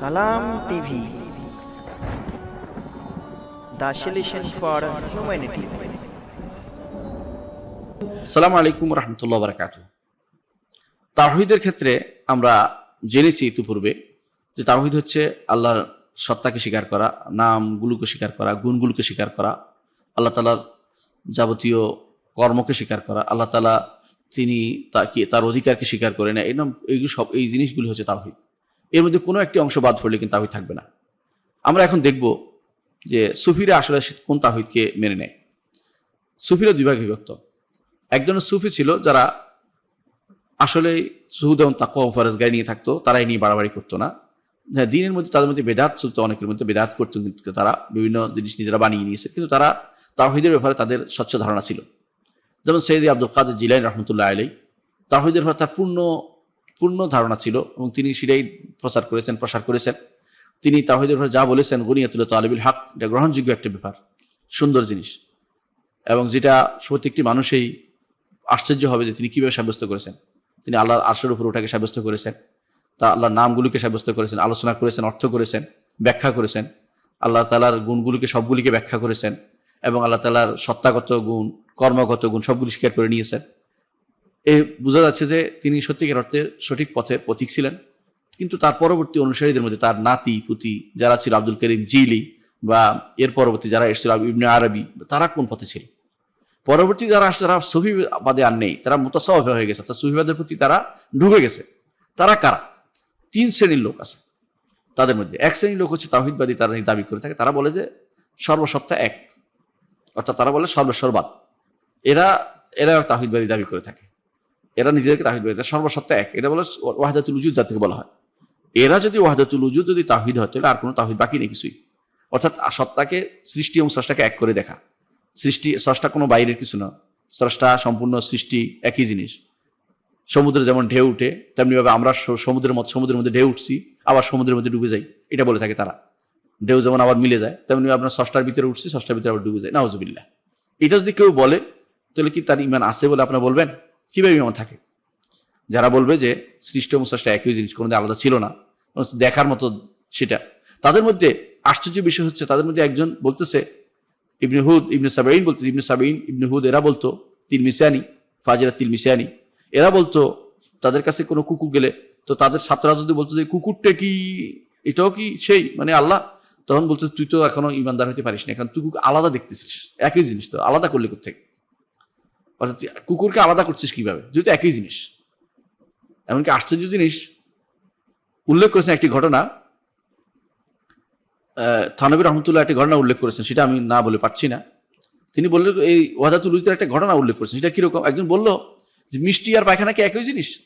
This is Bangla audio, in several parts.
সালাম টিভি। The for humanity. সালাম আলাইকুম রহমতুল্লাহ বারকাত তাহিদের ক্ষেত্রে আমরা জেনেছি ইতিপূর্বে যে তাহিদ হচ্ছে আল্লাহর সত্তাকে স্বীকার করা, নামগুলোকে স্বীকার করা, গুণগুলোকে স্বীকার করা, আল্লাহ তালার যাবতীয় কর্মকে স্বীকার করা, আল্লাহ তালা তিনি তাকে, তার অধিকারকে স্বীকার করে না এই নাম এইগুলো সব, এই জিনিসগুলি হচ্ছে তাহিদ এর মধ্যে কোনো একটি অংশ বাদ পড়লে কিন্তু তাহিদ থাকবে না। আমরা এখন দেখব যে সুফিরা আসলে কোন তাহিদকে মেনে নেয়। সুফিরা দুই ভাগে বিভক্ত। একজনের সুফি ছিল যারা আসলে সুহুদ এবং তাকুয়া ফরজ গায়ে নিয়ে থাকতো, তারাই নিয়ে বাড়াবাড়ি করতো না। হ্যাঁ দিনের মধ্যে তাদের মধ্যে বেদাত চলতো, অনেকের মধ্যে বেদাত করতো কিন্তু তারা বিভিন্ন জিনিস নিজেরা বানিয়ে নিয়েছে। কিন্তু তারা তাহিদের ব্যাপারে তাদের স্বচ্ছ ধারণা ছিল। যেমন সৈয়দ আব্দুল কাদের জিলাইন রহমতুল্লাহ আলাই তাহিদের ব্যাপারে তার পূর্ণ পূর্ণ ধারণা ছিল এবং তিনি সেটাই প্রচার করেছেন, প্রসার করেছেন। তিনি তাহিদের ব্যাপারে যা বলেছেন গনিয়াতুল্লাহ তালিবুল হক, এটা গ্রহণযোগ্য একটা ব্যাপার, সুন্দর জিনিস। এবং যেটা প্রত্যেকটি মানুষই আশ্চর্য হবে যে তিনি কীভাবে সাব্যস্ত করেছেন। তিনি আল্লাহর আর্শের উপর ওটাকে সাব্যস্ত করেছেন, তা আল্লাহর নামগুলিকে সাব্যস্ত করেছেন, আলোচনা করেছেন, অর্থ করেছেন, ব্যাখ্যা করেছেন। আল্লাহ তালার গুণগুলিকে, সবগুলিকে ব্যাখ্যা করেছেন এবং আল্লাহ তালার সত্তাগত গুণ, কর্মগত গুণ, সবগুলি স্বীকার করে নিয়েছেন। এ বোঝা যাচ্ছে যে তিনি সত্যিকার অর্থে সঠিক পথে পথিক ছিলেন। কিন্তু তার পরবর্তী অনুসারীদের মধ্যে তার নাতি, পুতি যারা ছিল আব্দুল করিম জিলি বা এর পরবর্তী যারা এসেছিল ইবনে আরবি, তারা কোন পথে ছিল? পরবর্তী যারা আসছে, তারা সফিবাদে আর নেই। তারা মোতাসব হয়ে গেছে। অর্থাৎ সফিবাদের প্রতি তারা ঢুকে গেছে। তারা কারা? তিন শ্রেণির লোক আছে তাদের মধ্যে। এক শ্রেণির লোক হচ্ছে তাহিদবাদী তারা দাবি করে থাকে। তারা বলে যে সর্বসত্তা এক। অর্থাৎ তারা বলে সর্বস্বরবাদ এরা এরা তাহিদবাদী দাবি করে থাকে। এরা নিজেদেরকে তাহিদবাদী সর্বসত্তা এক। এটা বলে ওয়াহাদাতুল উজুদ যাদেরকে বলা হয়। এরা যদি ওয়াহাদাতুল উজুদ, যদি তাহিদ হয়, তাহলে আর কোনো তাহিদ বাকি নেই কিছুই। অর্থাৎ সত্তাকে সৃষ্টি এবং স্রষ্টাকে এক করে দেখা। সৃষ্টি, স্রষ্টা কোনো বাইরের কিছু না। স্রষ্টা সম্পূর্ণ সৃষ্টি, একই জিনিস। সমুদ্রে যেমন ঢেউ উঠে, তেমনিভাবে আমরা সমুদ্রের মধ্যে সমুদ্রের মধ্যে ঢেউ উঠছি, আবার সমুদ্রের মধ্যে ডুবে যাই। এটা বলে থাকে তারা। ঢেউ যেমন আবার মিলে যায় তেমনি আপনার ষষ্ঠার ভিতরে উঠছি ষষ্ঠার ভিতরে আবার ডুবে যায় নাউজুবিল্লাহ। এটা যদি কেউ বলে, তাহলে কি তার ইমান আছে বলে আপনারা বলবেন? কীভাবে ইমান থাকে? যারা বলবে যে সৃষ্টি স্রষ্টা একই জিনিস, কোনোদিন আলাদা ছিল না, দেখার মতো সেটা। তাদের মধ্যে আশ্চর্য বিষয় হচ্ছে, তাদের মধ্যে একজন বলতেছে, ইবনে হুদ, ইবনে সাবাইন বলতো ইবনে সাবাইন ইবনে হুদ, এরা বলতো তিল মিসানি ফাজিরা তিল মিসানি এরা বলতো, তাদের কাছে কোনো কুকুর গেলে, তো তাদের ছাত্ররা যদি বলতো যে, কুকুরটা কি? এটাও কি সেই? মানে আল্লাহ তখন বলতো তুই তো এখনও ইমানদার হতে পারিস না এখন তুই আলাদা দেখতেছিস, একই জিনিস তো, আলাদা করলে কোথেকে অর্থাৎ কুকুরকে আলাদা করছিস কীভাবে? যেহেতু একই জিনিস। এমনকি আশ্চর্য জিনিস, উল্লেখ করেছেন একটি ঘটনা থানবী রহমতুল্লাহ একটা ঘটনা উল্লেখ করেছেন, সেটা আমি না বলে পারছি না। তিনি বললেন, এই ওয়াদাতুল উজিতের একটা ঘটনা উল্লেখ করেছেন, সেটা কীরকম? একজন বলল যে, মিষ্টি আর পায়খানা কি একই জিনিস?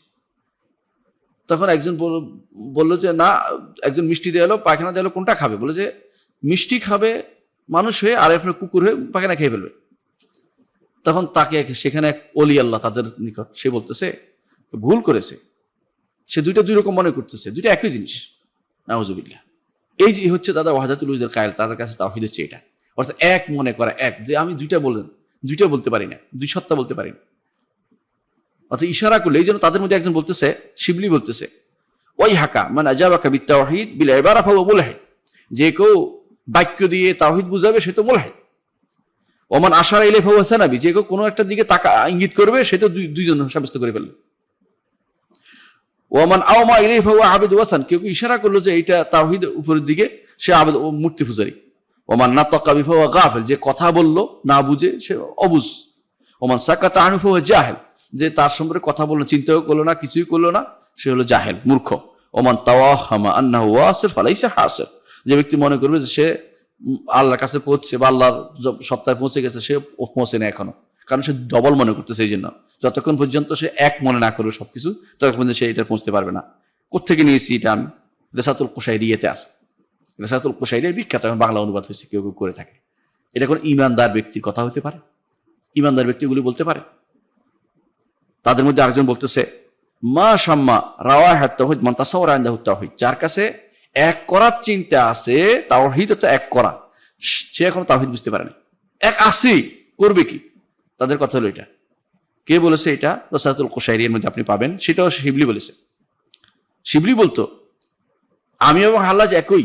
তখন একজন বল- বলল যে, না, একজন মিষ্টি দেওয়া এলো, পায়খানা দেওয়া এলো, কোনটা খাবে? বলে যে, মিষ্টি খাবে মানুষ হয়ে, আর আপনার কুকুর হয়ে পায়খানা খেয়ে ফেলবে। তখন তাকে সেখানে এক অলি আল্লাহ তাদের নিকট, সে বলতেছে, ভুল করেছে। সে দুইটা দুই রকম মনে করতেছে, দুইটা একই জিনিস। নাউজুবিল্লাহ। এই যে হচ্ছে দাদা ওয়াহাদাতুল উজের কায়ল, তাদের কাছে তাহিদ হচ্ছে এটা। অর্থাৎ এক মনে করা, এক। যে আমি দুইটা বলেন দুইটা বলতে পারি না, দুই সত্তা বলতে পারি না। অর্থাৎ ইশারা করলে, এই জন্য তাদের মধ্যে একজন বলতেছে, শিবলি বলতেছে ওই হাকা মানে আজাবাকা বিদ তাওহিদ বিল এবার আফা মুলাহিদ। যে কেউ বাক্য দিয়ে তাওহিদ বুঝাবে, সে তো মুলাহিদ। ওমান আশারা ফাওয়া সানাবি, যে কোনো একটা দিকে তাকা, ইঙ্গিত করবে, সে তো দুই- দুইজন সাব্যস্ত করে ফেলবে ওমান আওমা ইলে ফাওয়া আবেদ ওয়াসান, কেউ ইশারা করল যে এইটা তাওহিদ উপরের দিকে, সে আবেদ মূর্তি পূজারি। ওমান না তকা বিফাওয়া গাফেল, যে কথা বলল, না বুঝে, সে অবুজ। ওমান সাকাতা আনুফাওয়া জাহেল, যে তার সম্পর্কে কথা বলল, চিন্তাও করল না, কিছুই করল না, সে হলো জাহেল, মূর্খ। ওমান তাওয়াহামা আন্নাহু ওয়াসির ফালাইসা হাসির যে ব্যক্তি মনে করবে যে সে আল্লাহর কাছে পৌঁছছে বা আল্লাহর সপ্তাহে পৌঁছে গেছে, সে পৌঁছে না এখনও। কারণ সে ডবল মনে করতেছে এই জন্য। যতক্ষণ পর্যন্ত সে এক মনে না করবে সবকিছু, ততক্ষণ পর্যন্ত সে এটা পৌঁছতে পারবে না। কোথেকে নিয়েছি এটা আমি? রেসাতুল কোশাইরিয়াতে আছে। রেসাতুল কোশাইরিয়া বিখ্যাত, এখন বাংলা অনুবাদ হয়েছে, কেউ কেউ করে থাকে। এটা কোন ইমানদার ব্যক্তির কথা হতে পারে? ইমানদার ব্যক্তিগুলি বলতে পারে? তাদের মধ্যে আরেকজন বলতেছে, মা শাম্মা রাওয়া হাত তহিদ মান তাসাওয়ার আইন্দাহু তাওহিদ যার কাছে এক করার চিন্তা আছে, তাওহিদ তো এক করা। সে এখনও তাওহিদ বুঝতে পারেনি। এক আসি, করবে কি? তাদের কথা হলো এটা। কে বলেছে এটা? রসাতুল কোশাইরিয়ার মধ্যে আপনি পাবেন। সেটাও শিবলি বলেছে। শিবলি বলতো, আমি এবং হাল্লাজ একই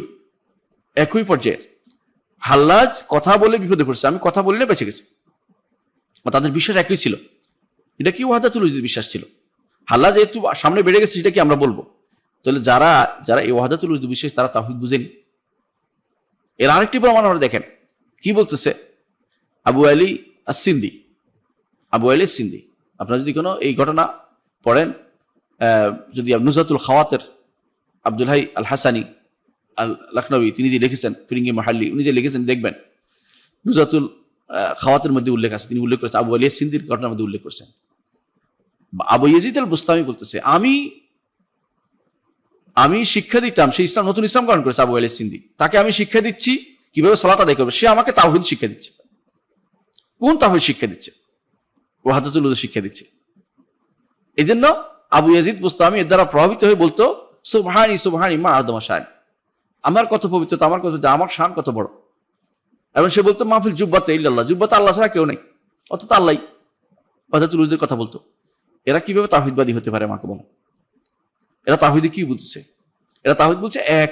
একই পর্যায়ের। হাল্লাজ কথা বলে বিপদে পড়ছে। আমি কথা বললে বেঁচে গেছি। তাদের বিশ্বাস একই ছিল। এটা কি ওয়াহাদাতুল উজুদের বিশ্বাস ছিল? হাল্লা যেহেতু সামনে বেড়ে গেছে, সেটা কি আমরা বলব? তাহলে যারা যারা এই ওয়াহাদাতুল উজুদ বিশ্বাস তারা তাহিদ বুঝেনি। এর আরেকটি প্রমাণ আমরা দেখেন, কি বলতেছে? আবু আলী সিন্দি আবু আলী সিন্দি আপনারা যদি কোনো এই ঘটনা পড়েন যদি নুজাতুল খাওয়াতের আব্দুল হাই আল হাসানি আল লখনবী তিনি যে লিখেছেন, ফিরিঙ্গি মাহাল্লি, উনি যে লিখেছেন, দেখবেন নুজাতুল খাওয়াতের মধ্যে উল্লেখ আছে। তিনি উল্লেখ করেছেন, আবু আলী সিন্দির ঘটনার মধ্যে উল্লেখ করছেন। আবু ইয়াজিদ আল বুস্তামি বলতেছে, আমি আমি শিক্ষা দিতাম, সে ইসলাম নতুন ইসলাম গ্রহণ করেছে আবু আলী সিন্দি। তাকে আমি শিক্ষা দিচ্ছি, কীভাবে সলাত আদায় করবে? সে আমাকে তাহিদ শিক্ষা দিচ্ছে। কোন তাহিদ শিক্ষা দিচ্ছে? ও ওয়াহাদুল শিক্ষা দিচ্ছে। এই জন্য আবু ইয়াজিদ বুস্তামি এর দ্বারা প্রভাবিত হয়ে বলতো, সুবহানি সুবহানি মা আদমা শান আমার কত পবিত্রতা, আমার কত আমার শান কত বড়। এবং সে বলতো মাহফিল জুব্বাতে ইল্লাল্লাহ। জুব্বাতে আল্লাহ ছাড়া কেউ নেই, অথচ আল্লাহ ওয়াহাদুল কথা বলতো। এরা কীভাবে তাহিদবাদী হতে পারে আমাকে বলো? এরা তাহিদে কি বুঝছে? এরা তাহিদ বলছে এক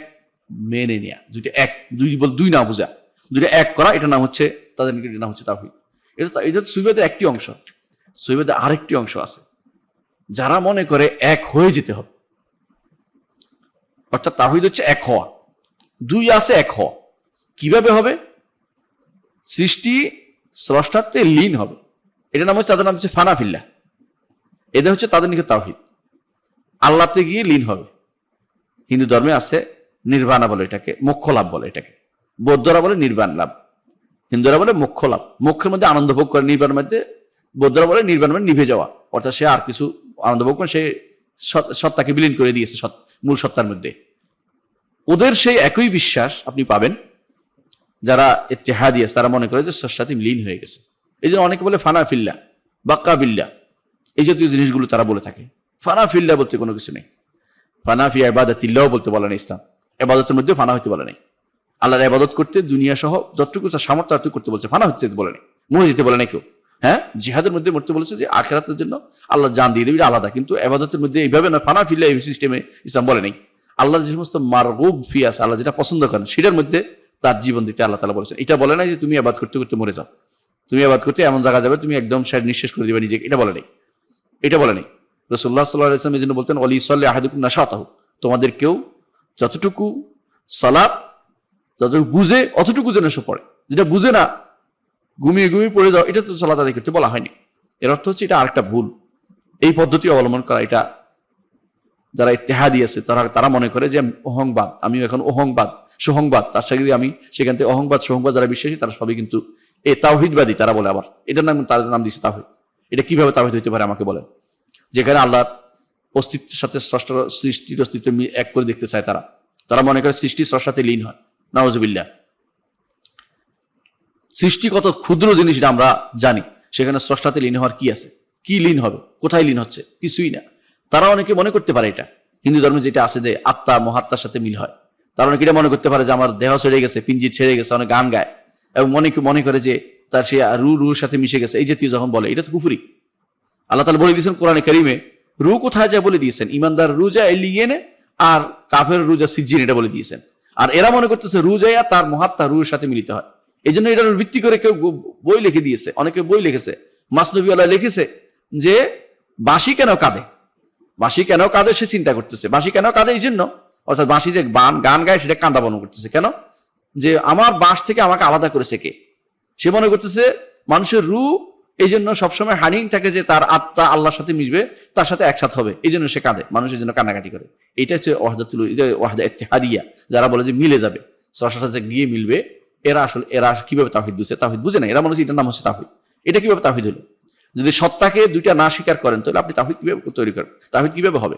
মেনে নেয়া। দুইটা এক, দুই বল, দুই না বোঝা। দুইটা এক করা এটা নাম হচ্ছে, তাদের নাম হচ্ছে তাহিদ এটা এটা সুইবাদের একটি অংশ। সুইবাদের আরেকটি অংশ আছে। যারা মনে করে এক হয়ে যেতে হবে, অর্থাৎ তাহিদ হচ্ছে এক হওয়া। দুই আছে এক হওয়া। কীভাবে হবে? সৃষ্টি স্রষ্টাত্বে লীন হবে। এটা নাম হচ্ছে, তাদের নাম হচ্ছে ফানাফিল্লা। এদের হচ্ছে তাদের নিকট তাহিদ আল্লাহতে গিয়ে লীন হবে। হিন্দু ধর্মে আছে নির্বাণা বলে এটাকে, মোক্ষ লাভ বলে এটাকে। বৌদ্ধরা বলে নির্বাণ লাভ। হিন্দুরা বলে মোক্ষ লাভ। মোক্ষের মধ্যে আনন্দ ভোগ করে নির্বাণের মধ্যে। বৌদ্ধরা বলে নির্বাণ মানে নিভে যাওয়া। অর্থাৎ সে আর কিছু আনন্দ ভোগ করে, সে সত্তাকে বিলীন করে দিয়েছে মূল সত্তার মধ্যে। ওদের সেই একই বিশ্বাস আপনি পাবেন, যারা ইত্তেহাদিয়াস তারা মনে করে যে স্রষ্টাতে লীন হয়ে গেছে। এই জন্য অনেকে বলে ফানা ফিল্লা বাক্কা বিল্লা এই জাতীয় জিনিসগুলো তারা বলে থাকে। ফানা ফিল্লা বলতে কোনো কিছু নেই। ফানা ফি আবাদাতিল্লাহ বলতে বলে নেই ইসলাম। এবাদতের মধ্যে ফানা হইতে বলে নেই। আল্লাহর আবাদত করতে দুনিয়া সহ যতটুকু তার সামর্থ্য ততটুকু করতে বলছে, ফানা হচ্ছে বলে নেই। মরে যেতে বলে নাই কেউ। হ্যাঁ? জিহাদের মধ্যে মরতে বলেছে যে আখেরাতের জন্য আল্লাহ জান দিয়ে দেবে আলাদা। কিন্তু এবাদতের মধ্যে এইভাবে না ফানা ফিল্লা এই সিস্টেমে ইসলাম বলে নেই। আল্লাহ যে সমস্ত মারগুব ফিয়াস আল্লাহ যেটা পছন্দ করেন, সেটার মধ্যে তার জীবন দিতে আল্লাহ তালা বলেছেন। এটা বলে নাই যে তুমি আবাদ করতে করতে মরে যাও। তুমি আবাদ করতে এমন জায়গা যাবে, তুমি একদম শেষ নিঃশেষ করে দিবে নিজেকে। এটা বলে নেই। এটা বলে নেই। রসুল্লাহ সাল্লাহ ইসলাম এই জন্য বলতেন অলি সাল্লাহ আহাদুকুম নাশাতাহু। তোমাদের কেউ যতটুকু সালাত, যতটুকু বুঝে, অতটুকু যেন এসে পড়ে। যেটা বুঝে না, ঘুমিয়ে ঘুমিয়ে পড়ে যাও, এটা তো সালাত আদায় করতে বলা হয়নি। এর অর্থ হচ্ছে এটা আরেকটা ভুল। এই পদ্ধতি অবলম্বন করা, এটা যারা ইত্তেহাদি আছে, তারা তারা মনে করে যে অহংবাদ আমি এখন অহংবাদ সুহংবাদ তার সাথে আমি সেখান থেকে অহংবাদ সহংবাদ যারা বিশ্বাসী, তারা সবই কিন্তু এ তাওহিদবাদী, তারা বলে আবার। এটার নাম তাদের নাম দিচ্ছে তাহিদ এটা কীভাবে তাহিদ হইতে পারে আমাকে বলেন? যেখানে আল্লাহ অস্তিত্বের সাথে স্রষ্টার সৃষ্টির অস্তিত্ব এক করে দেখতে চায় তারা। তারা মনে করে সৃষ্টি স্রষ্টাতে লীন হয়। নওয়াজবিল্লা সৃষ্টি কত ক্ষুদ্র জিনিস আমরা জানি। সেখানে স্রষ্টাতে লীন হওয়ার কি আছে? কি লীন হবে? কোথায় লীন হচ্ছে? কিছুই না। তারা অনেকে মনে করতে পারে এটা। হিন্দু ধর্মে যেটা আছে যে আত্মা, মহাত্মার সাথে মিল হয়। তারা অনেকে এটা মনে করতে পারে যে আমার দেহ ছেড়ে গেছে, পিঞ্জি ছেড়ে গেছে, অনেক গান গায়। এবং অনেকে মনে করে যে তার সে রু রুর সাথে মিশে গেছে। এই জাতীয় যখন বলে, এটা তো কুফুরি। আল্লাহ তালা বলে দিয়েছেন কোরআনে করিমে, রু কোথায় যায় বলে দিয়েছেন? ইমানদার রু যায় লিয়েনে আর কাফের রু যা সিজিন এটা বলে দিয়েছেন। আর এরা মনে করতেছে রু যাইয়া তার মহাত্মা রুর সাথে মিলিত হয়। এই জন্য এটার ভিত্তি করে কেউ বই লিখে দিয়েছে। অনেকে বই লিখেছে। মাসনবীওয়ালা লিখেছে যে, বাঁশি কেন কাঁদে? বাঁশি কেন কাঁদে সে চিন্তা করতেছে। বাঁশি কেন কাঁদে এই জন্য? অর্থাৎ বাঁশি যে গান গান গায় সেটা কান্দা বন করতেছে। কেন? যে আমার বাঁশ থেকে আমাকে আলাদা করেছে কে? সে মনে করতেছে মানুষের রু এই জন্য সবসময় হানিন থাকে যে তার আত্মা আল্লাহর সাথে মিশবে, তার সাথে একসাথ হবে। এই জন্য সে কাঁদে মানুষের জন্য কান্নাকাটি করে। এটা হচ্ছে ওয়াহদাতুল ওয়াহদা ইত্তেহাদিয়া, যারা বলে যে মিলে যাবে। সরাসরি সাথে গিয়ে মিলবে, এরা আসলে, এরা কীভাবে তাহিদ বুঝে? তাহিদ বুঝে না, এরা মানুষ এটার নাম হচ্ছে তাহিদ এটা কীভাবে তাহিদ হলো? যদি সত্তাকে দুইটা না স্বীকার করেন, তাহলে আপনি তাহিদ কীভাবে তৈরি করেন? তাহিদ কীভাবে হবে?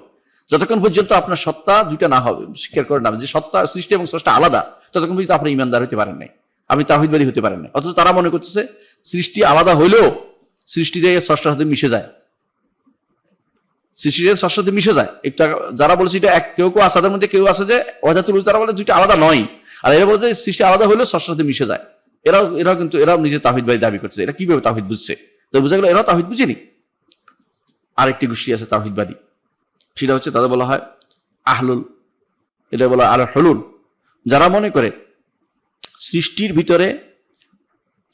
যতক্ষণ পর্যন্ত আপনার সত্তা দুইটা না হবে, স্বীকার করেন না, যে সত্তা সৃষ্টি এবং স্রষ্টা আলাদা, ততক্ষণ পর্যন্ত আপনি ইমানদার হতে পারেন নাই। আপনি তাহিদবাদী হতে পারেন না অথচ তারা মনে করতেছে, সৃষ্টি আলাদা হইলেও সৃষ্টি যে স্রষ্টার সাথে মিশে যায়। সৃষ্টি যে স্রষ্টার সাথে মিশে যায়। একটু যারা বলছে এটা এক, কেউ কেউ আসাদের মধ্যে কেউ আছে যে অজাতুল তারা বলে দুইটা আলাদা নয়। আর এরা বলছে সৃষ্টি আলাদা হইলেও স্রষ্টার সাথে মিশে যায়। এরাও এরাও কিন্তু, এরাও নিজে তাহিদবাদী দাবি করছে এরা কীভাবে তাহিদ বুঝছে? তো বোঝা গেল এরাও তাহিদ বুঝেনি। আরেকটি গোষ্ঠী আছে তাহিদবাদী সেটা হচ্ছে তাদের বলা হয় আহলুল, এটা বলা আল হলুল যারা মনে করে সৃষ্টির ভিতরে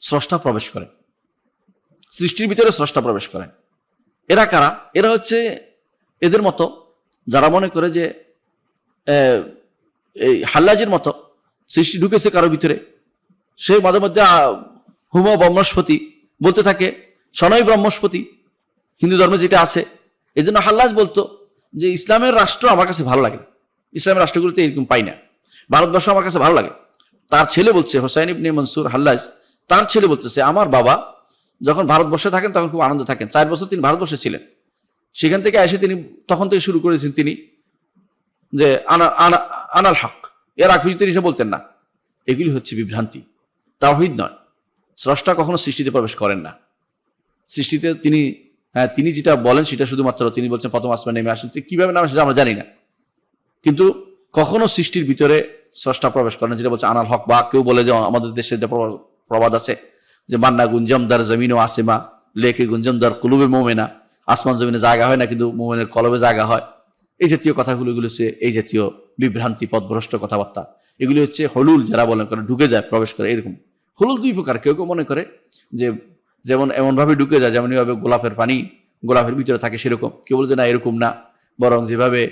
স্রষ্টা প্রবেশ করে সৃষ্টির ভিতরে স্রষ্টা প্রবেশ করেন। এরা কারা? এরা হচ্ছে এদের মতো, যারা মনে করে যে এই হাল্লাজের মতো সৃষ্টি ঢুকেছে কারও ভিতরে। সে মাঝে মধ্যে হুম ব্রহ্মস্পতি বলতে থাকে, সনই ব্রহ্মস্পতি, হিন্দু ধর্মে যেটা আছে। এই জন্য হাল্লাজ বলতো যে, ইসলামের রাষ্ট্র আমার কাছে ভালো লাগে ইসলামের রাষ্ট্রগুলোতে এরকম পাই না। ভারতবর্ষ আমার কাছে ভালো লাগে। তার ছেলে বলছে, হোসাইন ইবনে মনসুর হাল্লাজ, তার ছেলে বলতেছে, আমার বাবা যখন ভারতবর্ষে থাকেন, তখন খুব আনন্দ থাকেন। চার বছর তিনি ভারতবর্ষে ছিলেন। সেখান থেকে এসে তিনি, তখন থেকে শুরু করেছেন তিনি যে, আনা আনা, আনাল হক। এর আগ তিনি বলতেন না, এগুলি হচ্ছে বিভ্রান্তি। তাওহিদ নয়। স্রষ্টা কখনো সৃষ্টিতে প্রবেশ করেন না। সৃষ্টিতে তিনি হ্যাঁ তিনি যেটা বলেন সেটা শুধুমাত্র তিনি বলছেন, প্রথম আসমান নেমে আসেন। কীভাবে নামে সেটা আমরা জানি না। কিন্তু কখনো সৃষ্টির ভিতরে স্রষ্টা প্রবেশ করেন যেটা বলছে আনাল হক বা কেউ বলে যে, আমাদের দেশে যে প্রবাদ আছে যে মান্না গুঞ্জম দার জমিন ও আসেমা লেকে গুঞ্জম দার কুলুবে মোমেনা। আসমান জমিনে জায়গা হয় না, কিন্তু মোমেনের কলবে জায়গা হয়। এই জাতীয় কথাগুলো এগুলো হচ্ছে এই জাতীয় বিভ্রান্তি পথভ্রষ্ট কথাবার্তা। এগুলি হচ্ছে হলুল যারা বলে করে ঢুকে যায়, প্রবেশ করে এরকম। হলুল দুই প্রকার, কেউ কেউ মনে করে যে যেমন এমনভাবে ঢুকে যায়, যেমন এইভাবে গোলাপের পানি গোলাপের ভিতরে থাকে সেরকম। কেউ বলছে না, এরকম না। বরং যেভাবে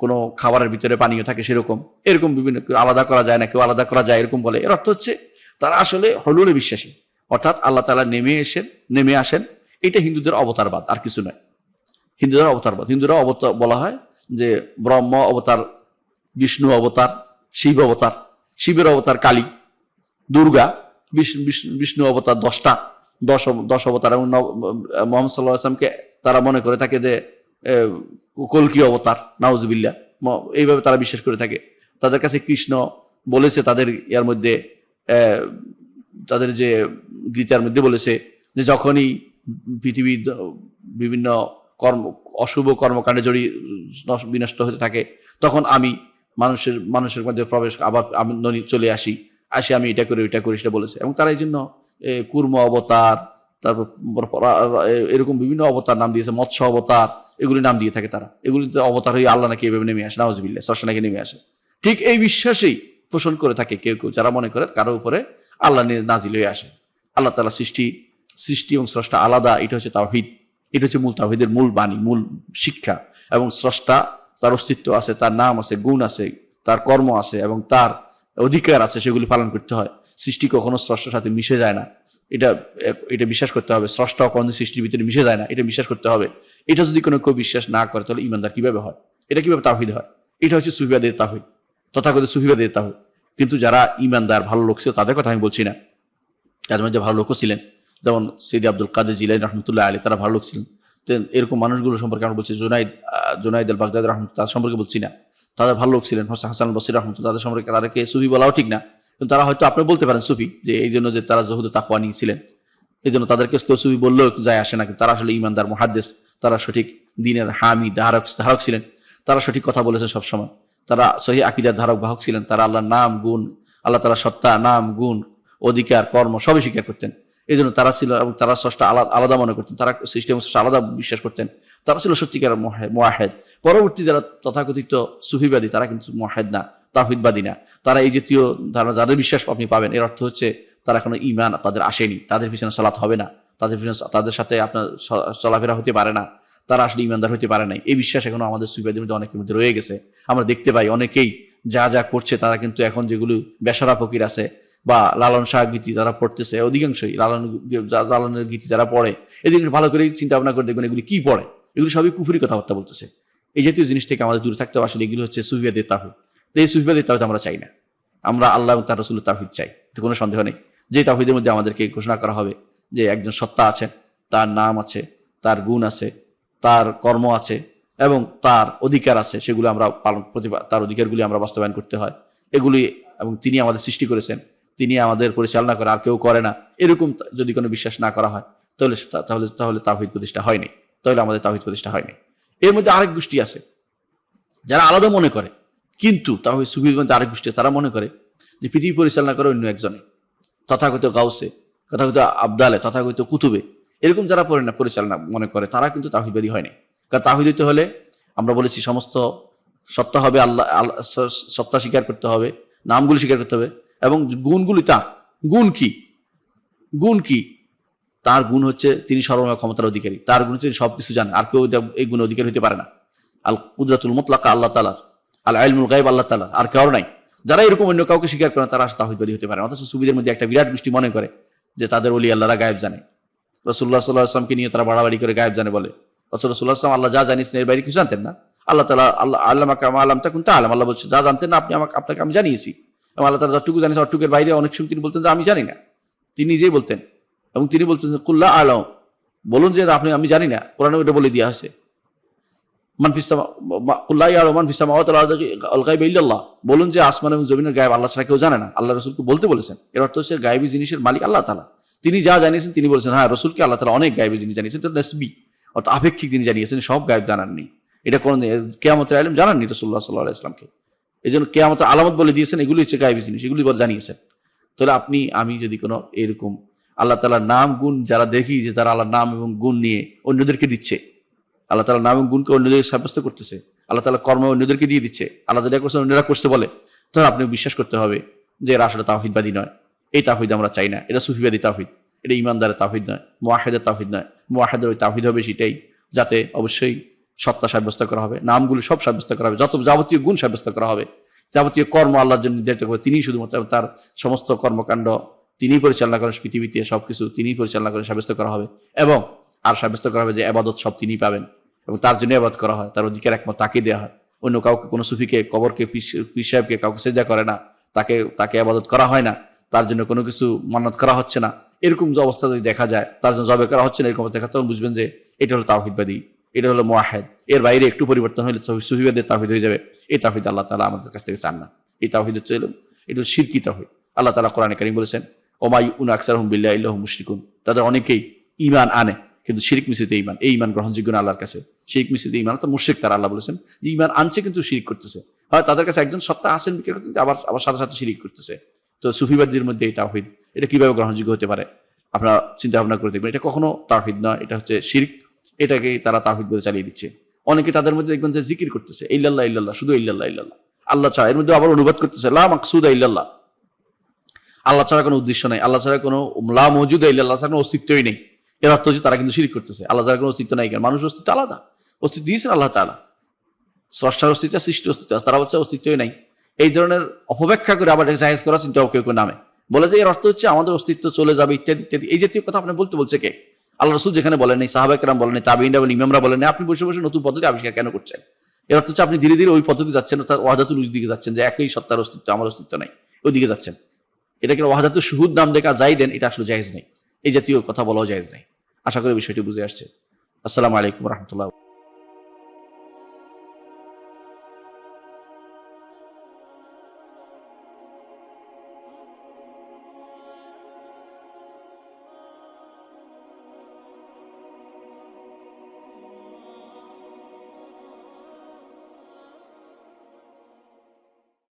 কোনো খাবারের ভিতরে পানীয় থাকে সেরকম। এরকম বিভিন্ন আলাদা করা যায় না, কেউ আলাদা করা যায়, এরকম বলে। এর অর্থ হচ্ছে তারা আসলে হলুলে বিশ্বাসী। অর্থাৎ আল্লাহ তালা নেমে এসেন, নেমে আসেন। এটা হিন্দুদের অবতারবাদ, আর কিছু নয়। হিন্দুদের অবতারবাদ। হিন্দুরা অবতার বলা হয় যে ব্রহ্ম অবতার, বিষ্ণু অবতার, শিব অবতার। শিবের অবতার কালী, দুর্গা বিষ্ণু অবতার দশটা। দশ দশ অবতার। এবং মোহাম্মদ সাল্লাহ আসলামকে তারা মনে করে থাকে যে কলকি অবতার নাউজবিল্লা এইভাবে তারা বিশ্বাস করে থাকে। তাদের কাছে কৃষ্ণ বলেছে তাদের ইয়ার মধ্যে তাদের যে গীতার মধ্যে বলেছে যে যখনই পৃথিবী বিভিন্ন কর্ম, অশুভ কর্মকাণ্ডে জড়িয়ে, নষ্ট- বিনষ্ট হতে থাকে, তখন আমি মানুষের মানুষের মধ্যে প্রবেশ, আবার আমি চলে আসি আসি আমি এটা করি, ওইটা করি, সেটা বলেছে। এবং তারা এই জন্য কুর্ম অবতার, তারপর পরা- এরকম বিভিন্ন অবতার নাম দিয়েছে, মৎস্য অবতার, এগুলি নাম দিয়ে থাকে তারা। এগুলিতে অবতার হয়ে আল্লাহ নাকি এভাবে নেমে আসে নাওজবিল্লা সরসা নাকি নেমে আসে। ঠিক এই বিশ্বাসেই পোষণ করে থাকে কেউ কেউ, যারা মনে করে কারও উপরে আল্লাহ নাজিল হয়ে আসে। আল্লাহ তালা সৃষ্টি সৃষ্টি এবং স্রষ্টা আলাদা, এটা হচ্ছে তাওহিদ। এটা হচ্ছে মূল তাওহিদের মূল বাণী, মূল শিক্ষা। এবং স্রষ্টা, তার অস্তিত্ব আছে, তার নাম আছে, গুণ আছে, তার কর্ম আছে এবং তার অধিকার আছে, সেগুলি পালন করতে হয়। সৃষ্টি কখনো স্রষ্টার সাথে মিশে যায় না। এটা এটা বিশ্বাস করতে হবে। স্রষ্টা কখনো সৃষ্টির ভিতরে মিশে যায় না, এটা বিশ্বাস করতে হবে। এটা যদি কোনো কেউ বিশ্বাস না করে, তাহলে ইমানদার কীভাবে হয়? এটা কীভাবে তাহিদ হয়? এটা হচ্ছে সুফিবাদের তাহিদ তথাকথিত সুফিবাদের তাহিদ কিন্তু যারা ইমানদার, ভালো লোক ছিল, তাদের কথা আমি বলছি না। তাদের মধ্যে ভালো লোকও ছিলেন। যেমন সৈদি আব্দুল কাদের জিলাই রহমতুল্লাহ আলী তারা ভালো লোক ছিলেন। এরকম মানুষগুলো সম্পর্কে আমরা বলছি, জোনাইদ জোনাইদ আল বাগদাদ রহমত তার সম্পর্কে বলছি না। তাদের ভালো লোক ছিলেন হোসেন হাসান বসির রহমতুল্লাহ, তাদের সম্পর্কে তাদেরকে সুফি বলাও ঠিক না। কিন্তু তারা হয়তো আপনি বলতে পারেন সুফি, যে এই জন্য যে তারা জহুদ তাকুয়া নিয়েছিলেন এই জন্য তাদেরকে কেউ সুফি বললেও যায় আসে না, কিন্তু তারা আসলে ইমানদার মহাদ্দেশ তারা সঠিক দিনের হামি ধারক ধারক ছিলেন। তারা সঠিক কথা বলেছেন সবসময়। তারা সহি আকিদার ধারক বাহক ছিলেন, তারা আল্লাহর নাম, গুণ, আল্লাহ তালা সত্তা, নাম, গুণ, অধিকার, কর্ম সবই স্বীকার করতেন। এই জন্য তারা ছিল এবং তারা স্রষ্টা আলাদা আলাদা মনে করতেন, তারা সিস্টেম আলাদা বিশ্বাস করতেন। তারা ছিল সত্যিকার মোয়াহেদ। পরবর্তী যারা তথাকথিত সুফিবাদী, তারা কিন্তু মোয়াহেদ না তাহিদবাদী না। তারা এই জাতীয় ধারণা যাদের বিশ্বাস আপনি পাবেন, এর অর্থ হচ্ছে তারা এখনও ইমান তাদের আসেনি, তাদের পিছনে সালাত হবে না। তাদের পিছনে, তাদের সাথে আপনার চলাফেরা হতে পারে না। তারা আসলে ইমানদার হতে পারে নাই। এই বিশ্বাস এখনও আমাদের সুফিবাদীর মধ্যে অনেকের মধ্যে রয়ে গেছে। আমরা দেখতে পাই অনেকেই যা যা করছে, তারা কিন্তু এখন যেগুলো বেসারা ফকির আছে বা লালন শাহ গীতি যারা পড়তেছে, অধিকাংশই লালন লালনের গীতি যারা পড়ে এদিকে ভালো করে চিন্তা ভাবনা করে দেখবেন এগুলি কি পড়ে। এগুলি সবই কুফুরি কথাবার্তা বলতেছে। এই জাতীয় জিনিস থেকে আমাদের দূরে থাকতে আসলে এগুলি হচ্ছে সুফিয়াদের তাহিদ তো এই সুফিয়াদের তাহিদ আমরা চাই না। আমরা আল্লাহ এবং তার রসুলের তাহিদ চাই। কোনো সন্দেহ নেই। যে তাহিদের মধ্যে আমাদেরকে ঘোষণা করা হবে যে একজন সত্তা আছেন, তার নাম আছে, তার গুণ আছে তার কর্ম আছে এবং তার অধিকার আছে, সেগুলো আমরা পালন প্রতিভা, তার অধিকারগুলি আমরা বাস্তবায়ন করতে হয়। এগুলি এবং তিনি আমাদের সৃষ্টি করেছেন। তিনি আমাদের পরিচালনা করে, আর কেউ করে না। এরকম যদি কোনো বিশ্বাস না করা হয়, তাহলে তাহলে তাহলে তাহিদ প্রতিষ্ঠা হয়নি। তাহলে আমাদের তাহিদ প্রতিষ্ঠা হয়নি। এর মধ্যে আরেক গোষ্ঠী আছে, যারা আলাদা মনে করে, কিন্তু তাহলে সুবির মধ্যে আরেক গোষ্ঠী তারা মনে করে যে পৃথিবী পরিচালনা করে অন্য একজনে। তথাকথিত গাউসে, তথাকথিত আবদালে, তথাকথিত কুতুবে এরকম যারা পরি- পরিচালনা মনে করে তারা কিন্তু তাহিদবাদী হয়নি কারণ তাহিদ হইতে হলে আমরা বলেছি সমস্ত সত্তা হবে আল্লাহ সত্তা স্বীকার করতে হবে নামগুলি স্বীকার করতে হবে এবং গুণগুলি তার। গুণ কি? গুণ কি? তার গুণ হচ্ছে তিনি সর্বময় ক্ষমতার অধিকারী। তার গুণ হচ্ছে তিনি সবকিছু জানেন। আর কেউ এই গুণ অধিকারী হতে পারে না। আল কুদরাতুল মুতলাকা আল্লাহ তালার আল আলমুল গাইব আল্লাহ তালা আর কেউ নাই। যারা এরকম অন্য কাউকে স্বীকার করে না, তারা তাহিদবাদী হতে পারে। অথচ সুবিধের মধ্যে একটা বিরাট গোষ্ঠী মনে করে যে তাদের অলি আল্লাহরা গায়েব জানে। রসুল্লাহ সাল্লাহ আসলামকে নিয়ে তারা বাড়াবাড়ি করে গায়েব জানে বলে। অথচ রসুল্লাহ আসলাম আল্লাহ যা জানিস এর বাইরে কিছু জানতেন না। আল্লাহ তালা আল্লাহ আল্লাহ কামা আলম তা আলম। আল্লাহ বলছে, যা জানতেন না, আপনি আমাকে, আপনাকে আমি জানিয়েছি। এবং আল্লাহ তালা যতটুকু জানিয়েছেন অটুকের বাইরে অনেক সময় তিনি বলতেন যে আমি জানি না। তিনি নিজেই বলতেন। এবং তিনি বলতেন কুল্লা আলম। বলুন যে, আপনি, আমি জানি না। কোরআনে ওটা বলে গাইব ইল্লাল্লাহ। বলুন যে, আসমান এবং জমিনের গায়েব আল্লাহ ছাড়া কেউ জানে না। আল্লাহ রসুলকে বলতে বলেছেন। এর অর্থ হচ্ছে, গায়েবী জিনিসের মালিক আল্লাহ তালা তিনি যা জানিয়েছেন তিনি বলেছেন হ্যাঁ রসুলকে আল্লাহ তালা অনেক গায়েবী জিনিস জানিয়েছেন, এটা নেসবি অর্থাৎ আপেক্ষিক তিনি জানিয়েছেন, সব গায়েব জানাননি। এটা কোন কেয়ামতের আলম জানাননি রসুল্লাহ সাল্লাহ ইসলামকে এই জন্য কেয়ামতের আলামত বলে দিয়েছেন, এগুলি হচ্ছে গায়েবী জিনিস, এগুলি বলে জানিয়েছেন। তাহলে আপনি, আমি যদি কোনো এরকম আল্লাহ তালার নাম, গুণ যারা দেখি যে তারা আল্লাহর নাম এবং গুণ নিয়ে অন্যদেরকে দিচ্ছে, আল্লাহ তালা নাম এবং গুণকে অন্যদের সাব্যস্ত করতেছে, আল্লাহ তালা কর্ম অন্যদেরকে দিয়ে দিচ্ছে, আল্লাহ যেটা করছে অন্যরা করছে বলে, তখন আপনি বিশ্বাস করতে হবে যে এরা আসলে তাহিদবাদী নয়। এই তাহিদ আমরা চাই না। এটা সুফিবাদী তাহিদ এটা ইমানদারের তাহিদ নয় মোয়াহেদের তাহিদ নয়। মোয়াহেদের ওই তাহিদ হবে সেটাই, যাতে অবশ্যই সত্তা সাব্যস্ত করা হবে, নামগুলো সব সাব্যস্ত করা হবে, যত যাবতীয় গুণ সাব্যস্ত করা হবে, যাবতীয় কর্ম আল্লাহর জন্য নির্ধারিত করবে তিনি শুধুমাত্র তার সমস্ত কর্মকাণ্ড তিনিই পরিচালনা করেন পৃথিবীতে সব কিছু তিনিই পরিচালনা করে সাব্যস্ত করা হবে। এবং আর সাব্যস্ত করা হবে যে আবাদত সব তিনি পাবেন। এবং তার জন্য আবাদ করা হয়, তার অধিকার একমত তাকে দেওয়া হয়। অন্য কাউকে, কোনো সুফিকে, কবরকে পিস সাহেবকে, কাউকে সেজা করে না, তাকে তাকে আবাদত করা হয় না। তার জন্য কোনো কিছু মান্নত করা হচ্ছে না। এরকম যে অবস্থা যদি দেখা যায়, তার জন্য জবে করা হচ্ছে না, এরকম দেখা তখন বুঝবেন যে এটা হলো তাহিদবাদী এটা হলো মোয়াহেদ এর বাইরে একটু পরিবর্তন হলে সুফিবাদের তাহিদ হয়ে যাবে। এই তাহিদ আল্লাহ তালা আমাদের কাছ থেকে চান না। এই তাহিদ হচ্ছে এলো এটা শিরকি তাহিদ আল্লাহ তালা কোরআন কারিম বলেছেন, ওমাই উন আকসার হুমবিল্লাহ ইল্লাহ মুশরিকুন। তাদের অনেকেই ইমান আনে, কিন্তু শিরিক মিশ্রিত ইমান এই ইমান গ্রহণযোগ্য না আল্লাহর কাছে? শিরিক মিশ্রিত ইমান তো মুশরিক তারা আল্লাহ বলেছেন ইমান আনছে কিন্তু শিরিক করতেছে। হয় তাদের কাছে একজন সত্তা আসেন আবার আবার সাথে সাথে শিরিক করতেছে। তো সুফিবাদীর মধ্যে এই তাহিদ এটা কীভাবে গ্রহণযোগ্য হতে পারে? আপনারা চিন্তা ভাবনা করে দেখবেন, এটা কখনো তাহিদ নয়, এটা হচ্ছে শিরিক এটাকে তারা তাহিদ বলে চালিয়ে দিচ্ছে। অনেকে তাদের মধ্যে দেখবেন যে জিকির করতেছে, ইল্লাল্লাহ ইল্লাল্লাহ, শুধু ইল্লাল্লাহ ইল্লাল্লাহ। আল্লাহ ছাড়া, এর মধ্যে আবার অনুবাদ করতেছে, লা মাকসুদা ইল্লাল্লাহ। আল্লাহ ছাড়া কোনো উদ্দেশ্য নাই, আল্লাহ ছাড়া কোনো লা মজুদ ইল্লাল্লাহ ছাড়া কোনো অস্তিত্বই নেই। এর অর্থ হচ্ছে তারা কিন্তু শিরিক করতেছে, আল্লাহ ছাড়া কোনো অস্তিত্ব নাই কেন মানুষ অস্তিত্ব আলাদা। অস্তিত্ব দিয়েছেন আল্লাহ তালা স্রষ্টার অস্তিত্ব, সৃষ্টির অস্তিত্ব তারা হচ্ছে অস্তিত্বই নাই। এই ধরনের অপব্যাখ্যা করে আবার জাহেজ করা চিন্তা কেউ কেউ নামে। বলে যে এর অর্থ হচ্ছে আমাদের অস্তিত্ব চলে যাবে ইত্যাদি ইত্যাদি। এই জাতীয় কথা আপনি বলতে বলছে কে? আল্লাহ রসুল যেখানে বলেন সাহাবাকেরাম বলেন নাই তাবিনরা বলেন ইমামরা বলেন আপনি বসে বসে নতুন পদ্ধতি আবিষ্কার কেন করছেন? এর অর্থ হচ্ছে আপনি ধীরে ধীরে ওই পদ্ধতি যাচ্ছেন, অর্থাৎ ওয়াহাদাতুল দিকে যাচ্ছেন, যে একই সত্তার অস্তিত্ব, আমার অস্তিত্ব নাই, ওই দিকে যাচ্ছেন। এটাকে ওয়াহাদাতুল শুহুদ নাম দেখা যাই দেন, এটা আসলে জায়েজ নেই। এই জাতীয় কথা বলাও জায়েজ নেই। আশা করি বিষয়টি বুঝে আসছে। আসসালামু আলাইকুম রহমতুল্লাহ।